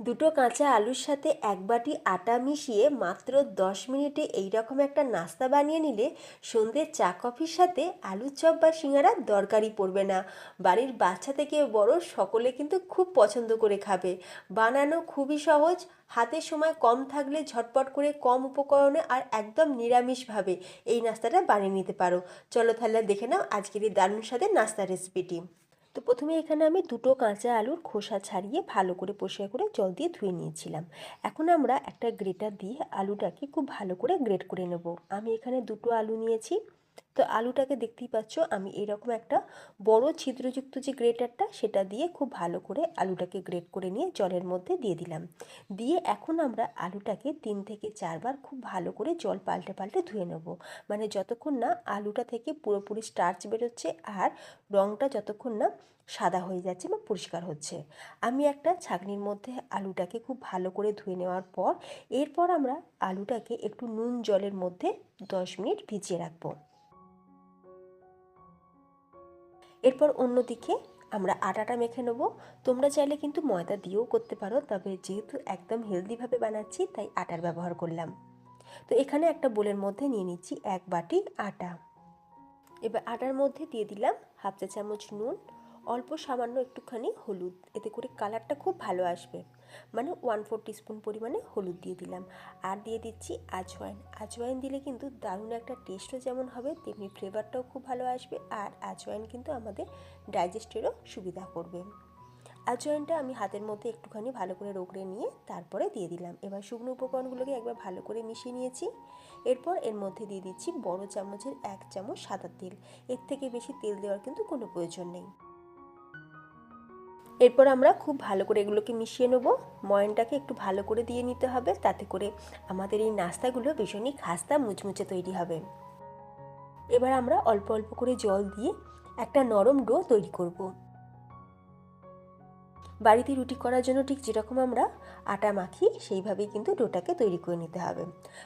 দুটো কাঁচা আলুর সাথে এক বাটি আটা মিশিয়ে মাত্র দশ মিনিটে এই রকম একটা নাস্তা বানিয়ে নিলে সন্ধ্যের চা, কফির সাথে আলুর চপ বা সিঙ্গারা দরকারই পড়বে না। বাড়ির বাচ্চা থেকে বড় সকলে কিন্তু খুব পছন্দ করে খাবে। বানানো খুবই সহজ, হাতে সময় কম থাকলে ঝটপট করে কম উপকরণে আর একদম নিরামিষভাবে এই নাস্তাটা বানিয়ে নিতে পারো। চলো তাহলে দেখে নাও আজকের এই দারুণ স্বাদের নাস্তা রেসিপিটি তো প্রথমে এখানে আমি দুটো কাঁচা আলুর খোসা ছাড়িয়ে ভালো করে পরিষ্কার করে জল দিয়ে ধুয়ে নিয়েছিলাম। এখন আমরা একটা গ্রেটার দিয়ে আলুটাকে খুব ভালো করে গ্রেট করে নেব। আমি এখানে দুটো আলু নিয়েছি। তো আলুটাকে দেখতেই পাচ্ছ, আমি এরকম একটা বড় ছিদ্রযুক্ত যে গ্রেটারটা, সেটা দিয়ে খুব ভালো করে আলুটাকে গ্রেট করে নিয়ে জলের মধ্যে দিয়ে দিলাম। দিয়ে এখন আমরা আলুটাকে তিন থেকে চারবার খুব ভালো করে জল পাল্টে পাল্টে ধুয়ে নেব। মানে যতক্ষণ না আলুটা থেকে পুরোপুরি স্টার্চ বেরোচ্ছে আর রঙটা যতক্ষণ না সাদা হয়ে যাচ্ছে বা পরিষ্কার হচ্ছে। আমি একটা ছাঁকনির মধ্যে আলুটাকে খুব ভালো করে ধুয়ে নেওয়ার পর, এরপর আমরা আলুটাকে একটু নুন জলের মধ্যে দশ মিনিট ভিজিয়ে রাখব। এরপর অন্যদিকে আমরা আটাটা মেখে নেব। তোমরা চাইলে কিন্তু ময়দা দিয়েও করতে পারো, তবে যেহেতু একদম হেলদিভাবে বানাচ্ছি, তাই আটার ব্যবহার করলাম। তো এখানে একটা বোলের মধ্যে নিয়ে নিচ্ছি এক বাটি আটা। এবার আটার মধ্যে দিয়ে দিলাম হাফ চা চামচ নুন অল্প সামান্য একটুখানি হলুদ। এতে করে কালারটা খুব ভালো আসবে। মানে ওয়ান ফোর টিস্পুন পরিমাণে হলুদ দিয়ে দিলাম। আর দিয়ে দিচ্ছি আজওয়াইন আজওয়াইন দিলে কিন্তু দারুণ একটা টেস্টও যেমন হবে, তেমনি ফ্লেভারটাও খুব ভালো আসবে। আর আজওয়াইন কিন্তু আমাদের ডাইজেস্টেরও সুবিধা করবে। আজওয়াইনটা আমি হাতের মধ্যে একটুখানি ভালো করে রোগড়ে নিয়ে তারপরে দিয়ে দিলাম। এবার শুকনো উপকরণগুলোকে একবার ভালো করে মিশিয়ে নিয়েছি। এরপর এর মধ্যে দিয়ে দিচ্ছি বড় চামচের এক চামচ সাদা তেল। এর থেকে বেশি তেল দেওয়ার কিন্তু কোনো প্রয়োজন নেই। এরপর আমরা খুব ভালো করে এগুলোকে মিশিয়ে নেব। ময়নটাকে একটু ভালো করে দিয়ে নিতে হবে, তাতে করে আমাদের এই নাস্তাগুলো ভীষণই খাস্তা মুচমুচে তৈরি হবে। এবার আমরা অল্প অল্প করে জল দিয়ে একটা নরম ডো তৈরি করব। বাড়িতে রুটি করার জন্য ঠিক যেরকম আমরা আটা মাখি, সেইভাবেই কিন্তু ডোটাকে তৈরি করে নিতে হবে।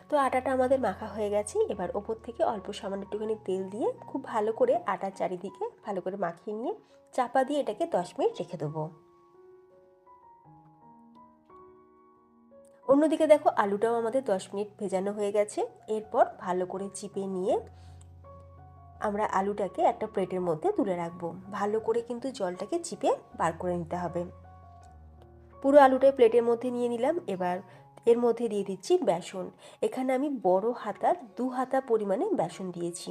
তো আটাটা আমাদের মাখা হয়ে গেছে। এবার ওপর থেকে অল্প সামান্য একটুখানি তেল দিয়ে খুব ভালো করে আটার চারিদিকে ভালো করে মাখিয়ে নিয়ে চাপা দিয়ে এটাকে দশ মিনিট রেখে দেবো। অন্যদিকে দেখো আলুটাও আমাদের দশ মিনিট ভেজানো হয়ে গেছে। এরপর ভালো করে চিপে নিয়ে আমরা আলুটাকে একটা প্লেটের মধ্যে তুলে রাখব। ভালো করে কিন্তু জলটাকে চিপে বার করে নিতে হবে। পুরো আলুটাই প্লেটের মধ্যে নিয়ে নিলাম। এবার এর মধ্যে দিয়ে দিচ্ছি বেসন। এখানে আমি বড় হাতার দু হাতা পরিমাণে বেসন দিয়েছি।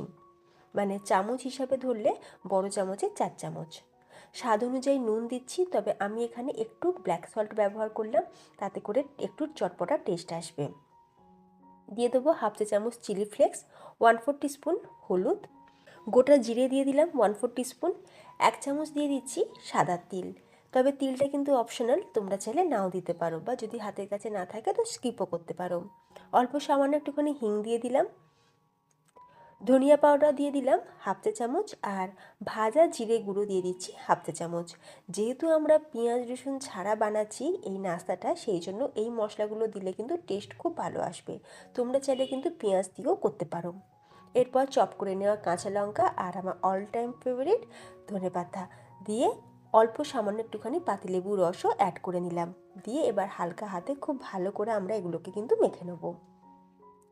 মানে চামচ হিসাবে ধরলে বড় চামচে চার চামচ। স্বাদ অনুযায়ী নুন দিচ্ছি, তবে আমি এখানে একটু ব্ল্যাক সল্ট ব্যবহার করলাম। তাতে করে একটু চটপটা টেস্ট আসবে। দিয়ে দেবো হাফ চা চামচ chilli flakes one four spoon হলুদ। গোটা জিরে দিয়ে দিলাম ওয়ান ফোর স্পুন এক চামচ দিয়ে দিচ্ছি সাদা তিল। তবে তিলটা কিন্তু অপশনাল তোমরা চাইলে নাও দিতে পারো বা যদি হাতের কাছে না থাকে তো স্কিপও করতে পারো। অল্প সামান্য একটুখানি হিং দিয়ে দিলাম, ধনিয়া পাউডার দিয়ে দিলাম হাফ চা চামচ আর ভাজা জিরে গুঁড়ো দিয়ে দিচ্ছি হাফ চা চামচ। যেহেতু আমরা পেঁয়াজ, রসুন ছাড়া বানাচ্ছি এই নাস্তাটা, সেই জন্য এই মশলাগুলো দিলে কিন্তু টেস্ট খুব ভালো আসবে। তোমরা চাইলে কিন্তু পেঁয়াজ দিয়েও করতে পারো। এরপর চপ করে নেওয়া কাঁচা লঙ্কা আর আমার অল টাইম ফেভারিট ধনে পাতা দিয়ে অল্প সামান্য একটুখানি পাতিলেবু রসও অ্যাড করে নিলাম। দিয়ে এবার হালকা হাতে খুব ভালো করে আমরা এগুলোকে কিন্তু মেখে নেব।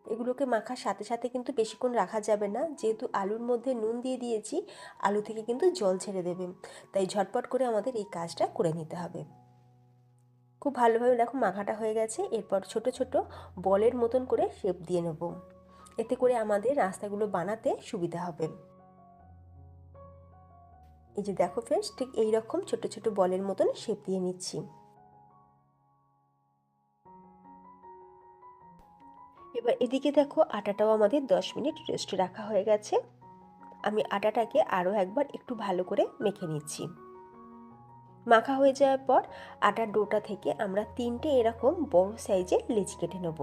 এগুলোকে মাখার সাথে সাথে কিন্তু বেশিক্ষণ রাখা যাবে না। যেহেতু আলুর মধ্যে নুন দিয়ে দিয়েছি, আলু থেকে কিন্তু জল ছেড়ে দেবে। তাই ঝটপট করে আমাদের এই কাজটা করে নিতে হবে। খুব ভালোভাবে দেখো মাখাটা হয়ে গেছে। এরপর ছোট ছোট বলের মতন করে শেপ দিয়ে নেব। এতে করে আমাদের রাস্তাগুলো বানাতে সুবিধা হবে। এই যে দেখো ফ্রেন্ডস ঠিক এইরকম ছোট ছোট বলের মতন শেপ দিয়ে নিচ্ছি। এবার এদিকে দেখো আটাটাও আমাদের দশ মিনিট রেস্টে রাখা হয়ে গেছে। আমি আটাটাকে আরও একবার একটু ভালো করে মেখে নিচ্ছি। মাখা হয়ে যাওয়ার পর আটার ডোটা থেকে আমরা তিনটে এরকম বড় সাইজের লেচি কেটে নেব।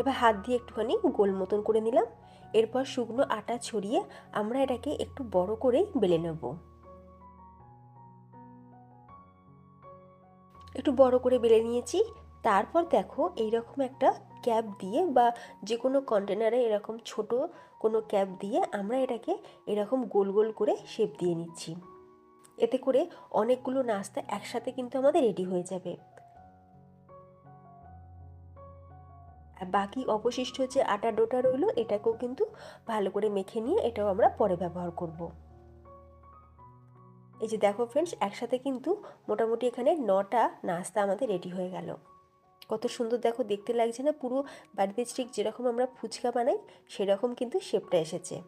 এবার হাত দিয়ে একটুখানি গোল মতন করে নিলাম। এরপর শুকনো আটা ছড়িয়ে আমরা এটাকে একটু বড় করেই বেলে নেব। একটু বড় করে বেলে নিয়েছি। তারপর দেখো এইরকম একটা ক্যাপ দিয়ে বা যে কোনো কন্টেনারে এরকম ছোট কোনো ক্যাপ দিয়ে আমরা এটাকে এরকম গোল গোল করে শেপ দিয়ে নিচ্ছি। এতে করে অনেকগুলো নাস্তা একসাথে কিন্তু আমাদের রেডি হয়ে যাবে। বাকি অবশিষ্ট যে আটা ডোটা রইল, এটাকেও কিন্তু ভালো করে মেখে নিয়ে এটাও আমরা পরে ব্যবহার করব। এই যে দেখো ফ্রেন্ডস একসাথে কিন্তু মোটামুটি এখানে নটা নাস্তা আমাদের রেডি হয়ে গেল। কত সুন্দর দেখো, দেখতে লাগছে না পুরো বাড়িতে ঠিক যেরকম আমরা ফুচকা বানাই, সেরকম কিন্তু শেপটা এসেছে।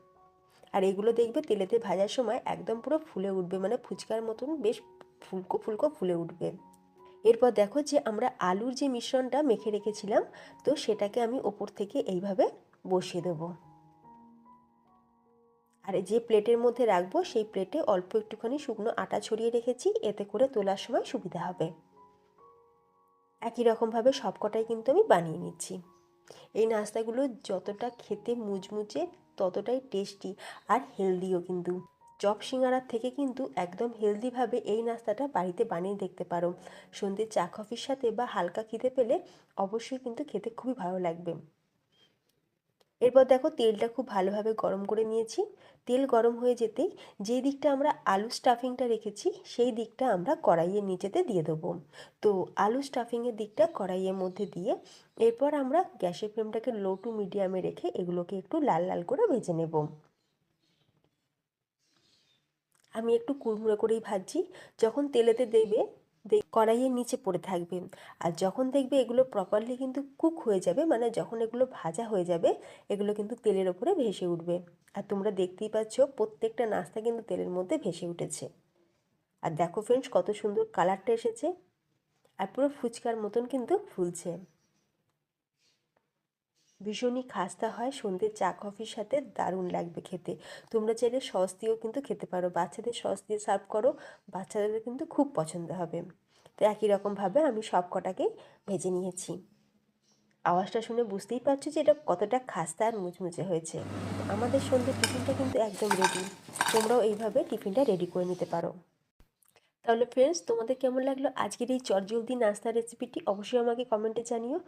আর এগুলো দেখবে তেলেতে ভাজার সময় একদম পুরো ফুলে উঠবে মানে ফুচকার মতন বেশ ফুলকো ফুলকো ফুলে উঠবে। এরপর দেখো যে আমরা আলুর যে মিশ্রণটা মেখে রেখেছিলাম, তো সেটাকে আমি ওপর থেকে এইভাবে বসিয়ে দেবো। আর যে প্লেটের মধ্যে রাখব, সেই প্লেটে অল্প একটুখানি শুকনো আটা ছড়িয়ে রেখেছি, এতে করে তোলার সময় সুবিধা হবে। একই রকমভাবে সবকটাই কিন্তু আমি বানিয়ে নিচ্ছি। এই নাস্তাগুলো যতটা খেতে মুচমুচে ততটাই টেস্টি আর হেলদিও কিন্তু। চপ সিঙ্গারার থেকে কিন্তু একদম হেলদিভাবে এই নাস্তাটা বাড়িতে বানিয়ে দেখতে পারো। সন্ধ্যে চা কফির সাথে বা হালকা খিদে পেলে অবশ্যই কিন্তু খেতে খুবই ভালো লাগবে। এরপর দেখো তেলটা খুব ভালোভাবে গরম করে নিয়েছি। তেল গরম হয়ে যেতেই যেই দিকটা আমরা আলু স্টাফিংটা রেখেছি, সেই দিকটা আমরা কড়াইয়ের নিচেতে দিয়ে দেবো। তো আলু স্টাফিংয়ের দিকটা কড়াইয়ের মধ্যে দিয়ে এরপর আমরা গ্যাসের ফ্লেমটাকে লো টু মিডিয়ামে রেখে এগুলোকে একটু লাল লাল করে ভেজে নেব। আমি একটু কুড়মুড়ে করেই ভাজছি। যখন তেলেতে দেবে কড়াইয়ের নিচে পড়ে থাকবে। আর যখন দেখবে এগুলো প্রপারলি কিন্তু কুক হয়ে যাবে মানে যখন এগুলো ভাজা হয়ে যাবে, এগুলো কিন্তু তেলের ওপরে ভেসে উঠবে। আর তোমরা দেখতেই পাচ্ছ, প্রত্যেকটা নাস্তা কিন্তু তেলের মধ্যে ভেসে উঠেছে। আর দেখো ফ্রেন্ডস কত সুন্দর কালারটা এসেছে। আর পুরো ফুচকার মতন কিন্তু ফুলছে। ভীষণই খাস্তা হয় সন্ধ্যে চা, কফির সাথে দারুণ লাগবে খেতে। তোমরা চাইলে সস দিয়েও কিন্তু খেতে পারো। বাচ্চাদের সস দিয়ে সার্ভ করো, বাচ্চাদের কিন্তু খুব পছন্দ হবে। তো একই রকমভাবে আমি সব কটাকেই ভেজে নিয়েছি। আওয়াজটা শুনে বুঝতেই পারছ যে এটা কতটা খাস্তা আর মুচমুচে হয়েছে। আমাদের সন্ধ্যে টিফিনটা কিন্তু একদম রেডি তোমরাও এইভাবে টিফিনটা রেডি করে নিতে পারো। তাহলে ফ্রেন্ডস তোমাদের কেমন লাগল? আজকের এই চটজলদি নাস্তার রেসিপিটি অবশ্যই আমাকে কমেন্টে জানিও।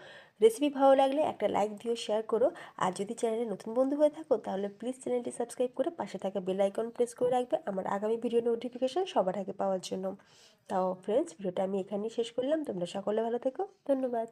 রেসিপি ভালো লাগলে একটা লাইক দিও শেয়ার করো। আর যদি চ্যানেলে নতুন বন্ধু হয়ে থাকো, তাহলে প্লিজ চ্যানেলটি সাবস্ক্রাইব করে পাশে থাকা বেল আইকন প্রেস করে রাখবে। আমার আগামী ভিডিও নোটিফিকেশান সবার আগে পাওয়ার জন্য। তাও ফ্রেন্ডস ভিডিওটা আমি এখানেই শেষ করলাম। তোমরা সকলে ভালো থেকো। ধন্যবাদ।